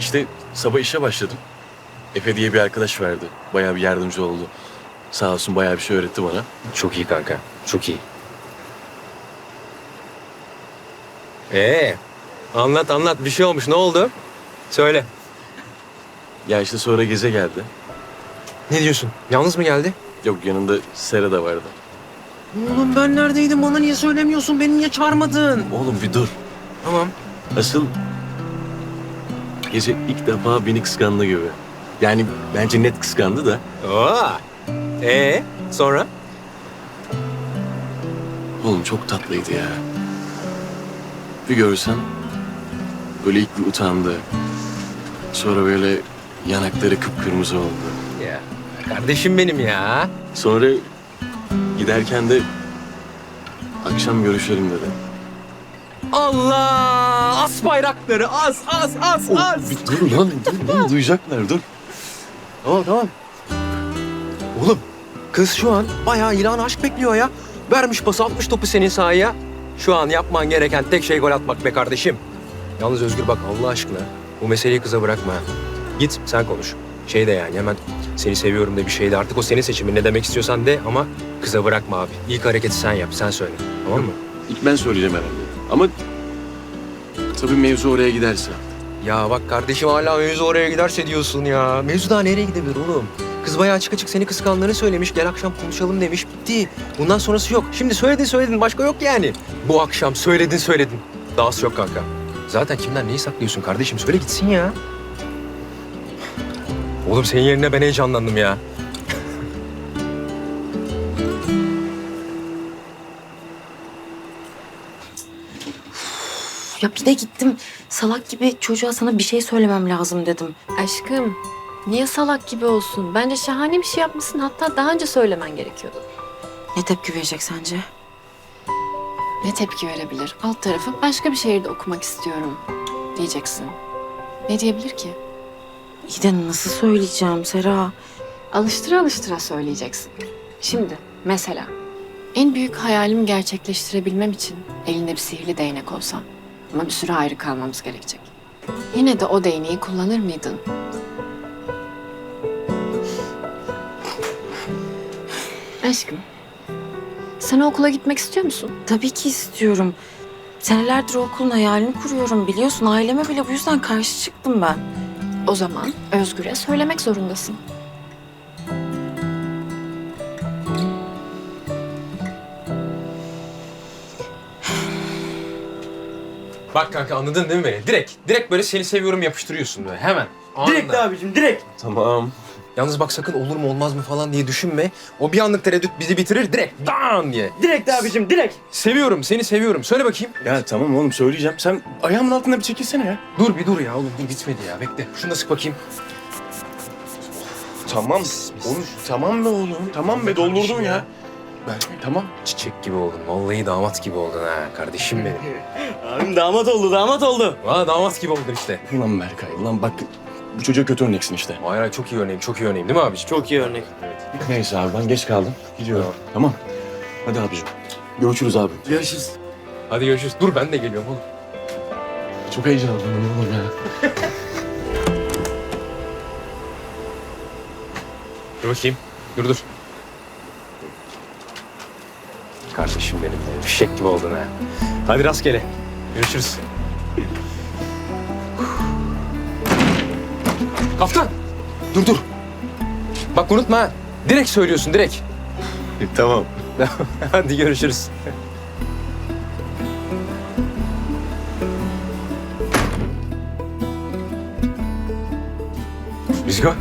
İşte sabah işe başladım. Efe diye bir arkadaş verdi. Bayağı bir yardımcı oldu. Sağ olsun bayağı bir şey öğretti bana. Çok iyi kanka. Çok iyi. Ee, anlat anlat. Bir şey olmuş. Ne oldu? Söyle. Ya işte sonra Geze geldi. Ne diyorsun? Yalnız mı geldi? Yok yanında Sera da vardı. Oğlum ben neredeydim? Bana niye söylemiyorsun? Beni niye çağırmadın? Oğlum bir dur. Tamam. Asıl Gece ilk defa beni kıskandı gibi. Yani bence net kıskandı da. Oo. Ee, sonra? Oğlum çok tatlıydı ya. Bir görsen böyle ilk bir utandı. Sonra böyle yanakları kıpkırmızı oldu. Ya kardeşim benim ya. Sonra giderken de akşam görüşelim dedi. Allah! As bayrakları as as as as. bir dur lan, dur lan. Duyacaklar, dur. Tamam tamam. Oğlum kız şu an bayağı ilan aşk bekliyor ya. Vermiş pası atmış topu senin sahaya. Şu an yapman gereken tek şey gol atmak be kardeşim. Yalnız Özgür bak Allah aşkına bu meseleyi kıza bırakma. ha. Git sen konuş. Şey de yani hemen seni seviyorum de bir şey de artık o senin seçimin ne demek istiyorsan de ama kıza bırakma abi. İlk hareketi sen yap sen söyle tamam mı? İlk ben söyleyeceğim herhalde. Ama tabii mevzu oraya giderse. Ya bak kardeşim hala mevzu oraya giderse diyorsun ya. Mevzu daha nereye gidebilir oğlum? Kız bayağı açık açık seni kıskandığını söylemiş. Gel akşam konuşalım demiş. Bitti. Bundan sonrası yok. Şimdi söyledin söyledin. Başka yok yani. Bu akşam söyledin söyledin. Dahası yok kanka. Zaten kimden neyi saklıyorsun kardeşim? Söyle gitsin ya. Oğlum senin yerine ben heyecanlandım ya. Ya bir de gittim salak gibi çocuğa sana bir şey söylemem lazım dedim. Aşkım, niye salak gibi olsun? Bence şahane bir şey yapmışsın. Hatta daha önce söylemen gerekiyordu. Ne tepki verecek sence? Ne tepki verebilir? Alt tarafı başka bir şehirde okumak istiyorum diyeceksin. Ne diyebilir ki? İyi de nasıl söyleyeceğim Sera? Alıştıra alıştıra söyleyeceksin. Şimdi mesela en büyük hayalimi gerçekleştirebilmem için elinde bir sihirli değnek olsa ama bir süre ayrı kalmamız gerekecek. Yine de o değneği kullanır mıydın? Aşkım, sen okula gitmek istiyor musun? Tabii ki istiyorum. Senelerdir o okulun hayalini kuruyorum biliyorsun. Aileme bile bu yüzden karşı çıktım ben. O zaman Özgür'e söylemek zorundasın. Bak kanka anladın değil mi beni? Direkt, direkt böyle seni seviyorum yapıştırıyorsun böyle hemen. Direkt abicim direkt. Tamam. Yalnız bak sakın olur mu olmaz mı falan diye düşünme. O bir anlık tereddüt bizi bitirir direkt dan diye. Direkt abicim direkt. Seviyorum seni seviyorum. Söyle bakayım. Ya tamam oğlum söyleyeceğim. Sen ayağımın altında bir çekilsene ya. Dur bir dur ya oğlum dur bitmedi ya bekle. Şunu da sık bakayım. Tamam. Oğlum tamam be oğlum. Tamam be doldurdum ya. Ben, tamam. Çiçek gibi oldun. Vallahi damat gibi oldun ha kardeşim benim. Abim damat oldu damat oldu. Valla damat gibi oldun işte. Ulan Berkay, ulan bak bu çocuğa kötü örneksin işte. Hayır hayır çok iyi örneğim çok iyi örneğim değil mi abiciğim? Çok iyi örnek. Neyse abi ben geç kaldım. Gidiyorum. Tamam. Hadi abicim. Görüşürüz abi. Görüşürüz. Hadi görüşürüz. Dur ben de geliyorum oğlum. Çok heyecanlandım oğlum ya. Dur bakayım. Dur dur. Kardeşim benim fişek gibi oldun ha. Hadi rastgele. Görüşürüz. Kaptan. Dur dur. Bak unutma ha. Direkt söylüyorsun direkt. tamam. Hadi görüşürüz. Rüzgar,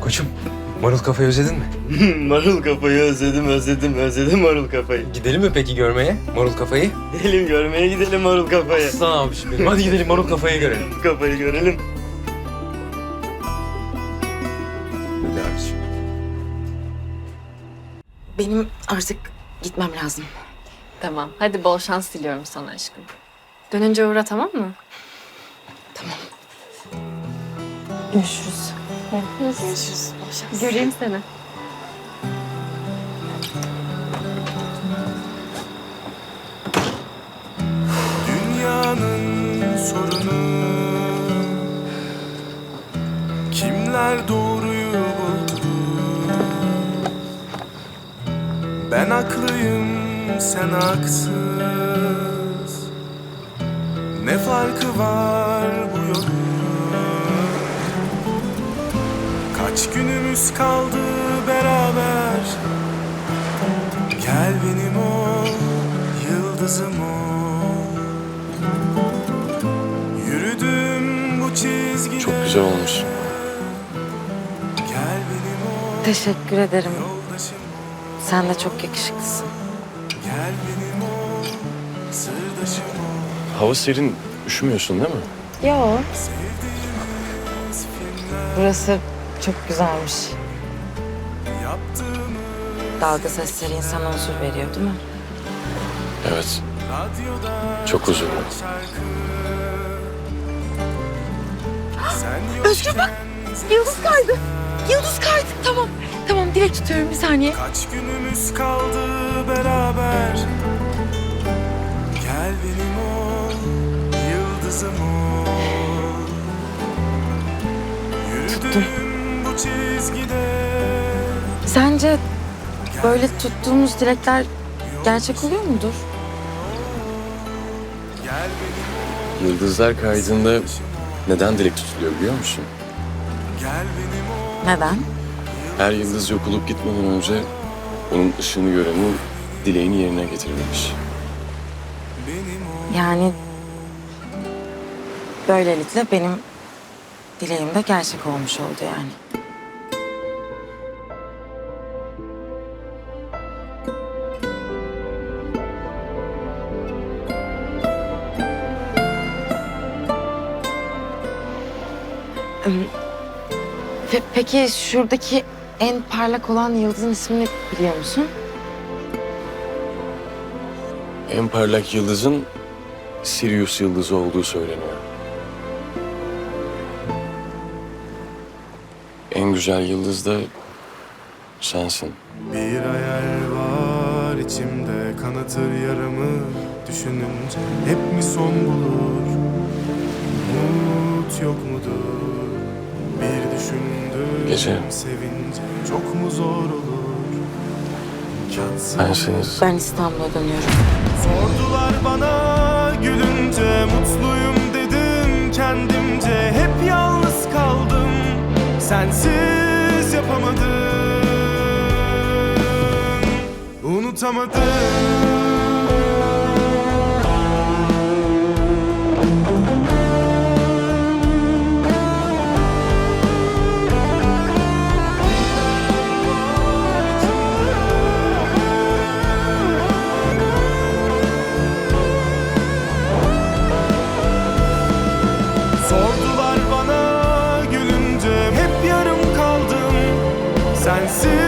koçum. Marul kafayı özledin mi? marul kafayı özledim özledim özledim marul kafayı. Gidelim mi peki görmeye marul kafayı? Gidelim görmeye gidelim marul kafayı. Aslan abiciğim benim. Hadi gidelim marul kafayı görelim. Kafayı görelim. Hadi abiciğim. Benim artık gitmem lazım. Tamam, hadi bol şans diliyorum sana aşkım. Dönünce uğra tamam mı? Görüşürüz. Görüşürüz. Göreyim seni. Dünyanın sorunu. Kimler doğruyu buldu? Ben haklıyım sen haksız. Ne farkı var Kaç günümüz kaldı beraber Gel benim ol yıldızım ol Yürüdüm bu çizgide Çok güzel olmuş. Gel benim ol Teşekkür ederim. yoldaşım Sen de çok yakışıklısın. Gel benim ol sırdaşım ol Hava serin. Üşümüyorsun değil mi? Yo. Sevdiğimiz filmler Burası çok güzelmiş. Dalga sesleri insana huzur veriyor değil mi? Evet. radyoda Çok huzurlu. Özgür bak, Yıldız kaydı. Yıldız kaydı. Tamam. Tamam dilek tutuyorum bir saniye. Kaç günümüz kaldı beraber Gel benim ol Yıldızım ol çizgide Sence böyle tuttuğumuz dilekler gerçek oluyor mudur? Gel benim ol Yıldızlar kaydığında neden dilek tutuluyor biliyor musun? Neden? Her yıldız yok olup gitmeden önce onun ışığını görenin dileğini yerine getirilmiş. Yani böylelikle benim dileğim de gerçek olmuş oldu yani. Pe- peki şuradaki en parlak olan yıldızın ismini biliyor musun? En parlak yıldızın Sirius yıldızı olduğu söyleniyor. En güzel yıldız da sensin. Bir hayal var içimde kanatır yaramı Düşününce hep mi son bulur Umut yok mudur Bir düşündüm Gece. çok mu zor olur? İmkansız. Ben seniz Ben İstanbul'a dönüyorum. Sordular bana gülünce mutluyum dedim kendimce. Hep yalnız kaldım sensiz yapamadım. Unutamadım see